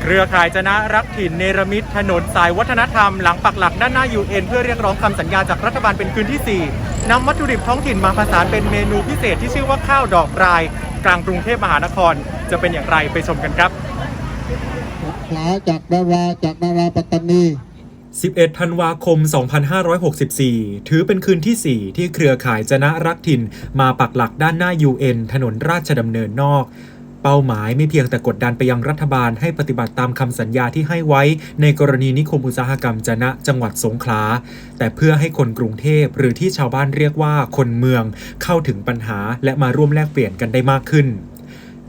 เครือข่ายจนะรักถิ่นเนรมิตถนนสายวัฒนธรรมหลังปักหลักด้านหน้า UN เพื่อเรียกร้องคำสัญญาจากรัฐบาลเป็นคืนที่ 4นำวัตถุดิบท้องถิ่นมาผสานเป็นเมนูพิเศษที่ชื่อว่าข้าวดอกราย กลางกรุงเทพมหานคร จะเป็นอย่างไรไปชมกันครับขลาจากนาราจากนาราปัตตานี11 ธันวาคม 2564 ถือเป็นคืนที่ 4 ที่เครือข่ายจนะรักถิ่น มาปักหลักด้านหน้า UN ถนนราชดำเนินนอก เป้าหมายไม่เพียงแต่กดดันไปยังรัฐบาลให้ปฏิบัติตามคำสัญญาที่ให้ไว้ ในกรณีนิคมอุตสาหกรรมจนะจังหวัดสงขลา แต่เพื่อให้คนกรุงเทพหรือที่ชาวบ้านเรียกว่าคนเมืองเข้าถึงปัญหาและมาร่วมแลกเปลี่ยนกันได้มากขึ้น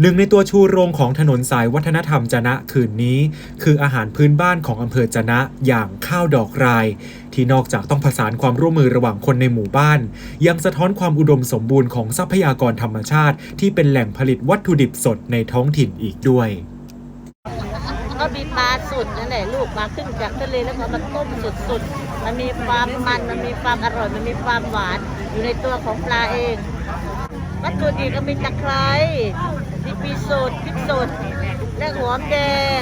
หนึ่งในตัวชูโรงของถนนสายวัฒนธรรมจะนะคืนนี้ คืออาหารพื้นบ้านของอำเภอจะนะอย่างข้าวดอกราย ที่นอกจากต้องผสานความร่วมมือระหว่างคนในหมู่บ้าน ยังสะท้อนความอุดมสมบูรณ์ของทรัพยากรธรรมชาติ ที่เป็นแหล่งผลิตวัตถุดิบสดในท้องถิ่นอีกด้วยก็มีปลาสดนั่นแหละลูกมาขึ้นจากทะเลแล้วก็มาต้มสดๆมันมีความมันมันมีความอร่อยมันมีความหวานอยู่ในตัวของปลาเอง วัตถุดิบก็มีตะไคร้มีปีสดพริกสด และหอมแดง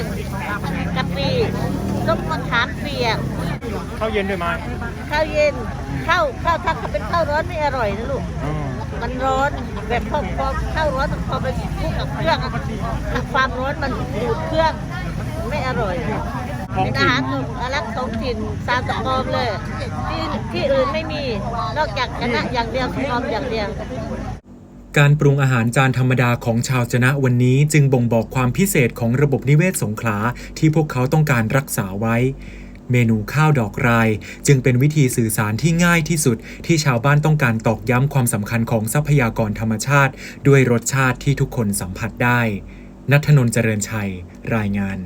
กะปิส้มมะขามเปียก ข้าวเย็นด้วยมั้ยข้าวเย็น ข้าวข้าวถ้าเป็นข้าวร้อนไม่อร่อยนะลูกมันร้อนแบบพอพอข้าวร้อนพอไปคลุกกับเครื่องอะความร้อนมันดูดเครื่องไม่อร่อย ท้องเป็นถิ่อานหารของอารักษ์ท้องถิ่นซานตะกอมเลย ที่ที่อื่นไม่มี นอกจากคณะอย่างเดียวสะกอมอย่างเดียว การปรุงอาหารจานธรรมดาของชาวจนะวันนี้จึงบ่งบอกความพิเศษของระบบนิเวศสงขลาที่พวกเขาต้องการรักษาไว้ เมนูข้าวดอกราย จึงเป็นวิธีสื่อสารที่ง่ายที่สุด ที่ชาวบ้านต้องการตอกย้ำความสำคัญของทรัพยากรธรรมชาติ ด้วยรสชาติที่ทุกคนสัมผัสได้ นัทนนท์เจริญชัย รายงาน